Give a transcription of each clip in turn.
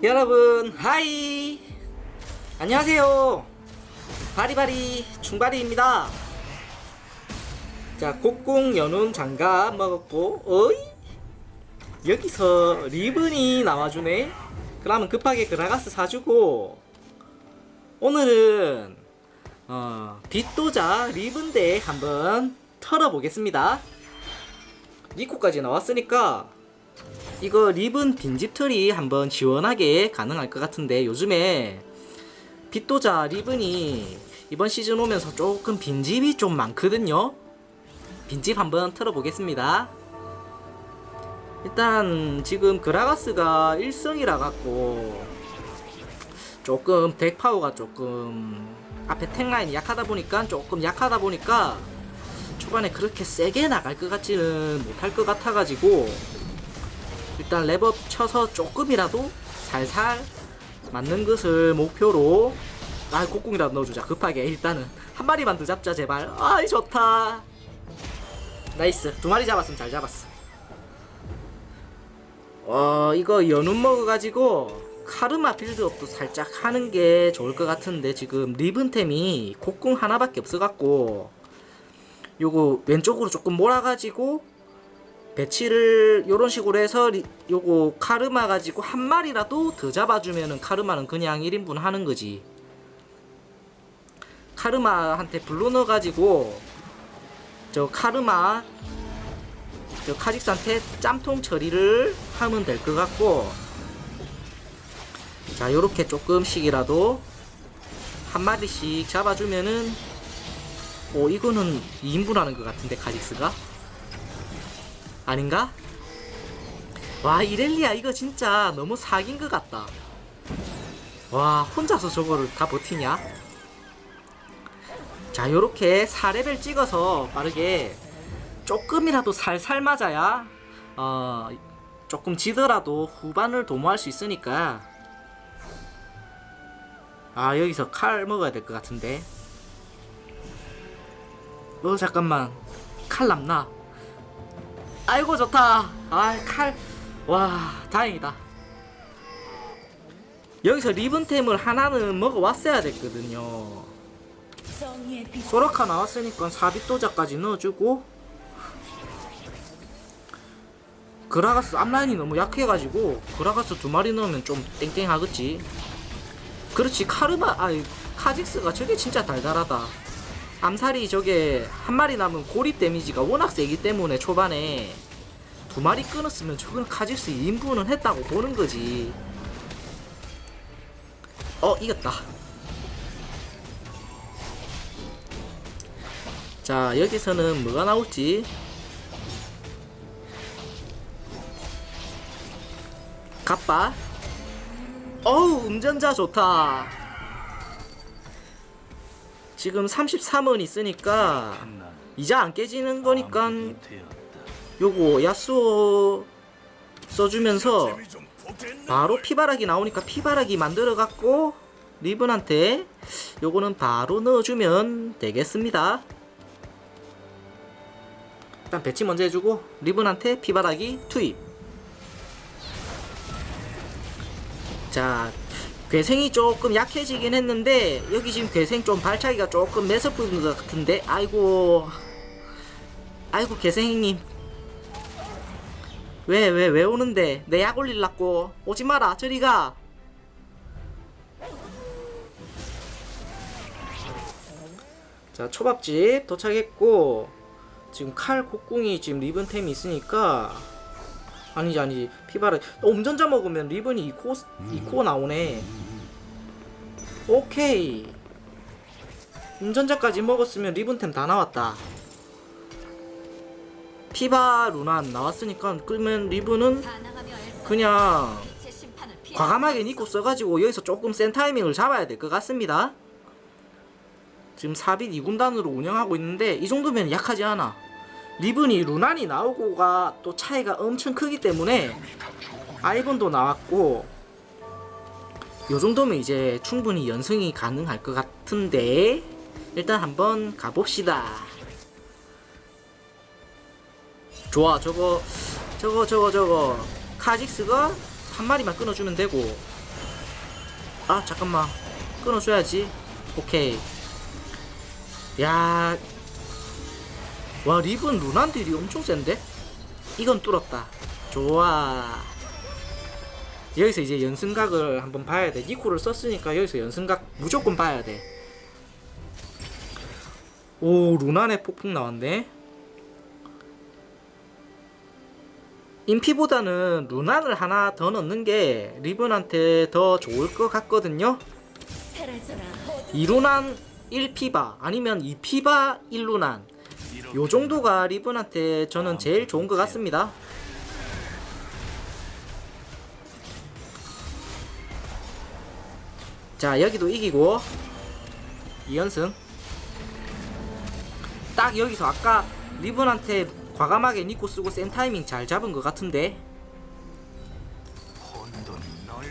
여러분 하이. 안녕하세요. 바리바리 충바리입니다. 자 곡궁 연운 장갑 먹었고 어이? 여기서 리븐이 나와주네. 그러면 급하게 그라가스 사주고 오늘은 어, 빗도자 리븐대 한번 털어보겠습니다. 니코까지 나왔으니까 이거 리븐 빈집털이 한번 지원하게 가능할 것 같은데 요즘에 빗도자 리븐이 이번 시즌 오면서 조금 빈집이 좀 많거든요. 빈집 한번 털어보겠습니다. 일단 지금 그라가스가 1성이라 갖고 조금 덱 파워가 조금 앞에 탱라인이 약하다 보니까 조금 약하다 보니까 초반에 그렇게 세게 나갈 것 같지는 못할 것 같아가지고 일단 랩업 쳐서 조금이라도 살살 맞는 것을 목표로 아 곡궁이라도 넣어주자. 급하게 일단은. 한 마리 만 더 잡자 제발. 아이 좋다. 나이스. 두 마리 잡았으면 잘 잡았어. 어 이거 연운 먹어가지고 카르마 빌드업도 살짝 하는 게 좋을 것 같은데 지금 리븐템이 곡궁 하나밖에 없어갖고 요거 왼쪽으로 조금 몰아가지고 배치를 요런 식으로 해서 리- 요거 카르마 가지고 한 마리라도 더 잡아주면은 카르마는 그냥 1인분 하는 거지. 카르마한테 불러 넣어가지고 저 카르마 저 카직스한테 짬통 처리를 하면 될 것 같고 자 요렇게 조금씩이라도 한 마리씩 잡아주면은 오 이거는 2인분 하는 것 같은데 카직스가 아닌가? 와 이렐리아 이거 진짜 너무 사긴 것 같다. 와 혼자서 저거를 다 버티냐? 자 요렇게 4레벨 찍어서 빠르게 조금이라도 살살 맞아야 어 조금 지더라도 후반을 도모할 수 있으니까. 아 여기서 칼 먹어야 될 것 같은데. 어 잠깐만. 칼 남나 아이고 좋다. 아칼와 다행이다. 여기서 리븐템을 하나는 먹어왔어야 됐거든요. 소라카 나왔으니까 사비도자까지 넣어주고. 그라가스 앞라인이 너무 약해가지고 그라가스 두 마리 넣으면 좀 땡땡하겠지. 그렇지 카르마 아이 카직스가 저게 진짜 달달하다 암살이 저게 한 마리 남은 고립 데미지가 워낙 세기 때문에 초반에 두 마리 끊었으면 저건 카직스 2인분은 했다고 보는 거지. 어 이겼다. 자 여기서는 뭐가 나올지. 갑바. 어우 운전자 좋다 지금 33원 있으니까 이제 안 깨지는 거니까 요거 야스오 써주면서 바로 피바라기 나오니까 피바라기 만들어 갖고 리븐한테 요거는 바로 넣어주면 되겠습니다. 일단 배치 먼저 해주고 리븐한테 피바라기 투입. 자 괴생이 조금 약해지긴 했는데 여기 지금 괴생 좀 발차기가 조금 매섭은 것 같은데 아이고. 아이고 괴생님. 왜 왜 왜 오는데? 내 약 올릴라고. 오지 마라 저리 가. 자, 초밥집 도착했고 지금 칼 곡궁이 지금 리븐템이 있으니까 아니지 아니지. 피바라 옴전자 먹으면 리븐이 2코 2코 나오네. 오케이. 운전자까지 먹었으면 리븐템 다 나왔다. 피바 안 나왔으니까 그러면 리븐은 그냥 과감하게 니코 써가지고 여기서 조금 센 타이밍을 잡아야 될 것 같습니다. 지금 4빛 2군단으로 운영하고 있는데 이 정도면 약하지 않아 리븐이 루난이 나오고가 또 차이가 엄청 크기 때문에 아이본도 나왔고 요 정도면 이제 충분히 연승이 가능할 것 같은데 일단 한번 가봅시다. 좋아 저거 저거 저거 저거. 카직스가 한 마리만 끊어주면 되고. 아 잠깐만. 끊어줘야지. 오케이. 야 와 리븐 루난 딜이 엄청 센데? 이건 뚫었다. 좋아. 여기서 이제 연승각을 한번 봐야 돼. 니코를 썼으니까 여기서 연승각 무조건 봐야 돼오 루난의 폭풍 나왔네. 인피보다는 루난을 하나 더 넣는 게 리븐한테 더 좋을 것 같거든요. 2루난 1피바 아니면 2피바 1루난 요 정도가 리븐한테 저는 제일 좋은 것 같습니다. 자 여기도 이기고. 2연승. 딱 여기서 아까 리븐한테 과감하게 니코 쓰고 센 타이밍 잘 잡은 것 같은데.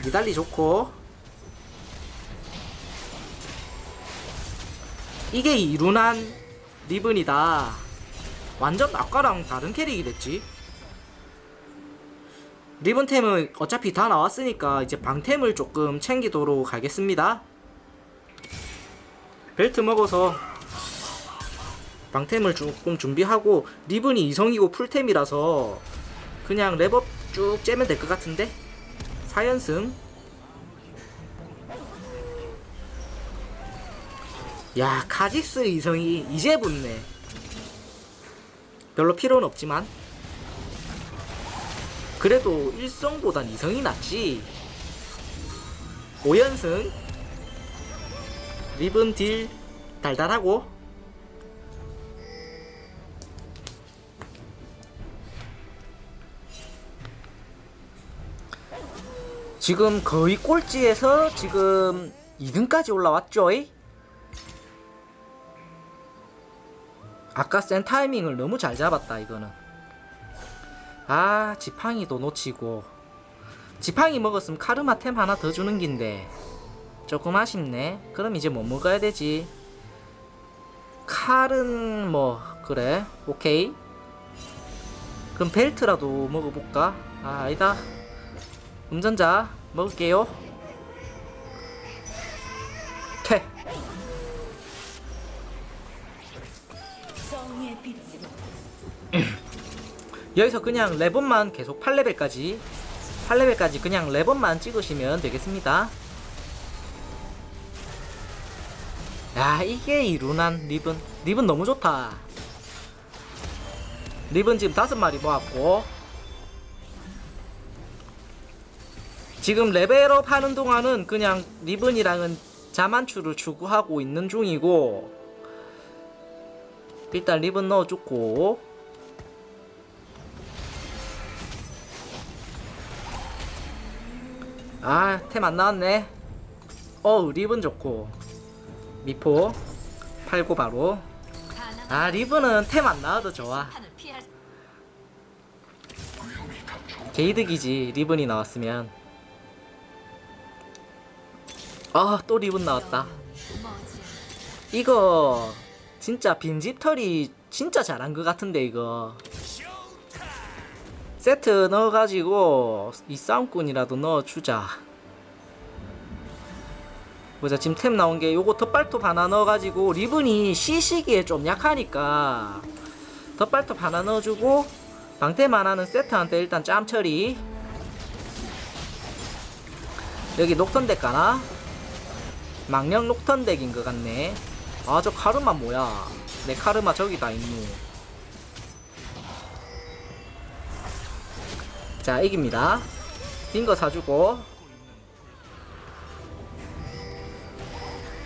니달리 좋고. 이게 이룬한 리븐이다 완전 아까랑 다른 캐릭이 됐지. 리븐템은 어차피 다 나왔으니까 이제 방템을 조금 챙기도록 하겠습니다. 벨트 먹어서 방템을 조금 준비하고 리븐이 이성이고 풀템이라서 그냥 랩업 쭉 째면 될 것 같은데? 4연승? 야 카직스 이성이 이제 붙네 별로 필요는 없지만 그래도 1성보단 2성이 낫지 5연승 리븐 딜 달달하고 지금 거의 꼴찌에서 지금 2등까지 올라왔죠? 이? 아까 센 타이밍을 너무 잘 잡았다 이거는. 아 지팡이도 놓치고. 지팡이 먹었으면 카르마 템 하나 더 주는 긴데. 조금 아쉽네. 그럼 이제 뭐 먹어야 되지? 칼은 뭐 그래. 오케이. 그럼 벨트라도 먹어볼까? 아 아니다. 운전자 먹을게요 여기서 그냥 레번만 계속 8레벨까지 8레벨까지 그냥 레번만 찍으시면 되겠습니다. 야 이게 이 루난 리븐 리븐 너무 좋다. 리븐 지금 다섯 마리 모았고 지금 레벨업 하는 동안은 그냥 리븐이랑은 자만추를 추구하고 있는 중이고 일단 리븐 넣어줬고 아, 템 안 나왔네. 어우, 리븐 좋고. 미포. 팔고 바로. 아, 리븐은 템 안 나와도 좋아. 게이득이지, 리븐이 나왔으면. 아, 또 리븐 나왔다. 이거, 진짜 빈집털이 진짜 잘한 것 같은데, 이거. 세트 넣어가지고, 이 싸움꾼이라도 넣어주자. 보자, 지금 템 나온 게 요거 덧발톱 하나 넣어가지고, 리븐이 시시기에 좀 약하니까, 덧발톱 하나 넣어주고, 방템 하나는 세트한테 일단 짬 처리. 여기 녹턴 덱 가나? 망령 녹턴 덱인 것 같네. 아, 저 카르마 뭐야? 내 카르마 저기 다 있노. 자, 이깁니다. 딩거 사주고.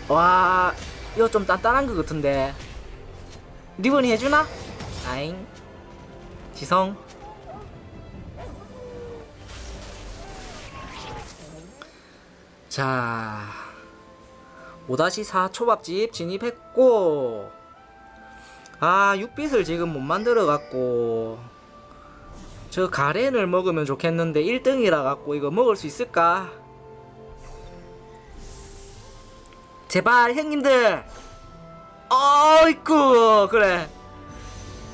와, 이거 좀 단단한 것 같은데. 리본이 해주나? 아잉. 지성. 자. 5-4 초밥집 진입했고 아 6빛을 지금 못 만들어 갖고 저 가렌을 먹으면 좋겠는데 1등이라 갖고 이거 먹을 수 있을까? 제발 형님들. 어이쿠 그래.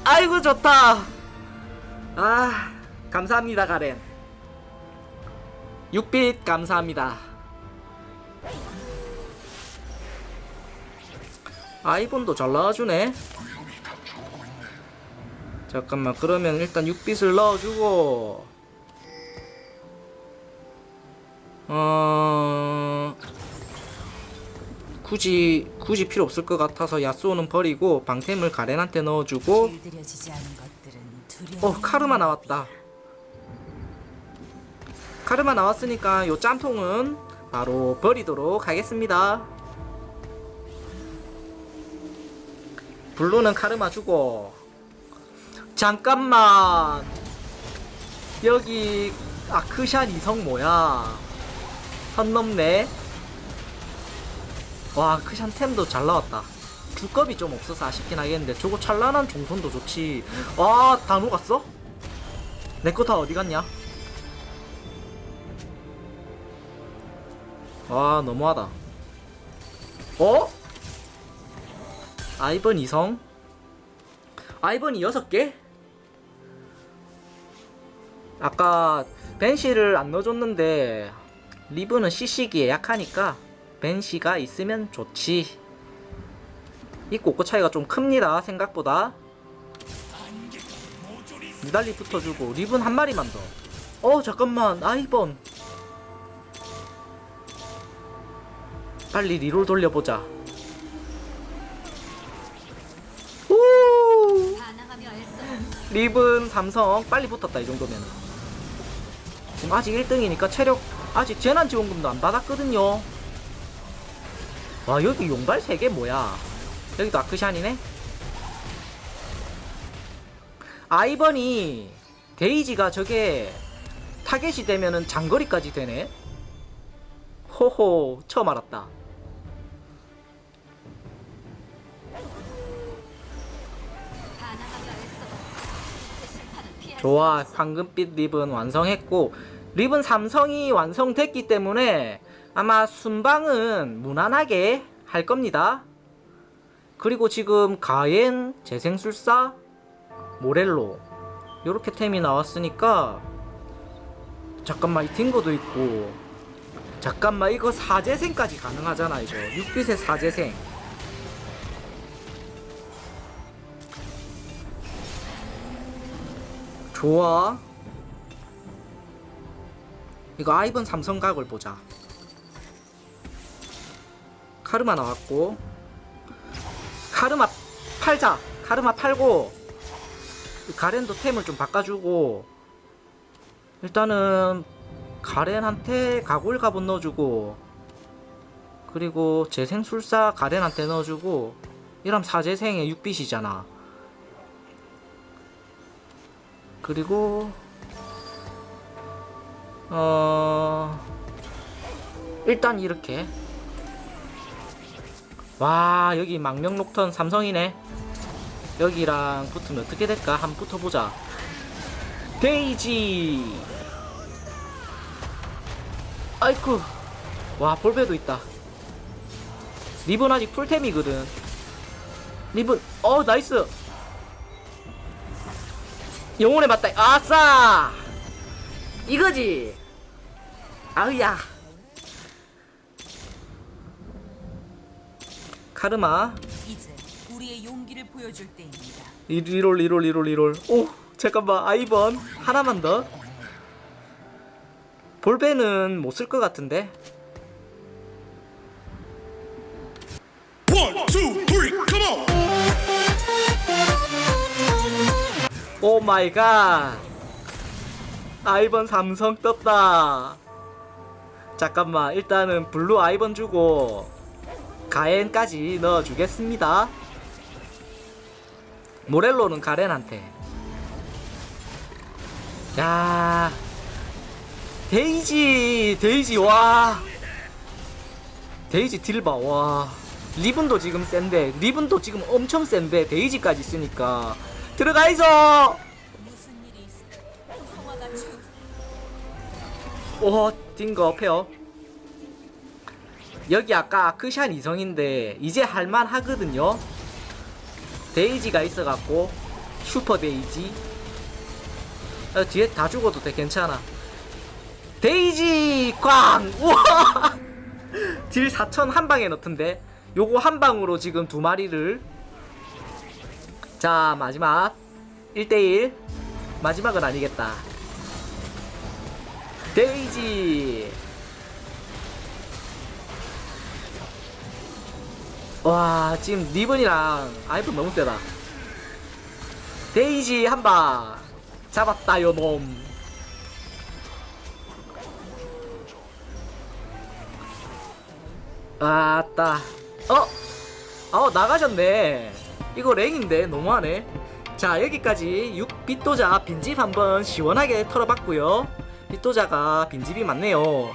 아이고 좋다. 아 감사합니다 가렌. 6빛 감사합니다. 아이본도 잘 나와주네. 잠깐만 그러면 일단 6빛을 넣어주고. 어 굳이 굳이 필요 없을 것 같아서 야스오는 버리고 방템을 가렌한테 넣어주고. 어 카르마 나왔다. 카르마 나왔으니까 요 짬통은 바로 버리도록 하겠습니다. 블루는 카르마 주고 잠깐만 여기 아크샨 이성 뭐야 선 넘네 와 크샨 템도 잘 나왔다 두껍이 좀 없어서 아쉽긴 하겠는데 저거 찬란한 종선도 좋지 와다 녹았어? 내 거 다 어디 갔냐? 와 너무하다 어? 아이번 이성 아이번이 6개? 아까 벤시를 안 넣어줬는데 리브는 CC기에 약하니까 벤시가 있으면 좋지 이 꼬꼬 차이가 좀 큽니다 생각보다 니달리 붙어주고 리븐 한 마리만 더. 어 잠깐만 아이번. 빨리 리롤 돌려보자. 오. 리븐 삼성 빨리 붙었다 이 정도면. 지금 아직 1등이니까 체력 아직 재난 지원금도 안 받았거든요. 와 여기 용발 3개 뭐야? 여기도 아크샨이네. 아이번이 데이지가 저게 타겟이 되면은 장거리까지 되네. 호호 처음 알았다. 좋아 황금빛 립은 완성했고 립은 삼성이 완성됐기 때문에 아마 순방은 무난하게 할 겁니다. 그리고 지금 가엔, 재생술사, 모렐로 요렇게 템이 나왔으니까 잠깐만 이 딩거도 있고 잠깐만 이거 사재생까지 가능하잖아 이거 6빛의 사재생 좋아. 이거 아이번 삼성각을 보자. 카르마 나왔고. 카르마 팔자. 카르마 팔고. 가렌도 템을 좀 바꿔주고. 일단은 가렌한테 가골 갑옷 넣어주고. 그리고 재생술사 가렌한테 넣어주고. 이러면 사재생의 6빛이잖아 그리고 어 일단 이렇게. 와 여기 망명 녹턴 삼성이네. 여기랑 붙으면 어떻게 될까? 한번 붙어보자. 데이지. 아이쿠. 와 볼베도 있다. 리본 아직 풀템이거든. 리본 어 나이스 영혼의 맞다 아싸! 이거지. 아으야. 카르마. 이제 우리의 용기를 보여줄 때입니다. 리- 리롤 리롤 리롤 리롤 오 잠깐만. 아이번 하나만 더. 볼베는 못 쓸 것 같은데 오 마이 갓 아이번 삼성 떴다. 잠깐만 일단은 블루 아이번 주고 가엔까지 넣어주겠습니다. 모렐로는 가렌한테. 야 데이지 데이지 와. 데이지 딜봐 와. 리븐도 지금 센데 리븐도 지금 엄청 센데 데이지까지 있으니까 들어가 있어 무슨 일이 있어? 성화가 주오 딩거 페어 여기 아까 아크샨 이성인데 이제 할만 하거든요. 데이지가 있어갖고 슈퍼 데이지. 어, 뒤에 다 죽어도 돼 괜찮아. 데이지 꽝! 우와! 딜 4천 한 방에 넣던데. 요거 한 방으로 지금 두 마리를 자 마지막. 1대1 마지막은 아니겠다. 데이지. 와 지금 리븐이랑 아이폰 너무 세다. 데이지 한 방. 잡았다 요놈. 아따. 어? 어 나가셨네 이거 랭인데 너무하네. 자 여기까지 6빗도자 빈집 한번 시원하게 털어봤고요. 빗도자가 빈집이 많네요.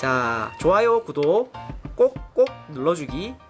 자 좋아요 구독 꼭꼭 눌러주기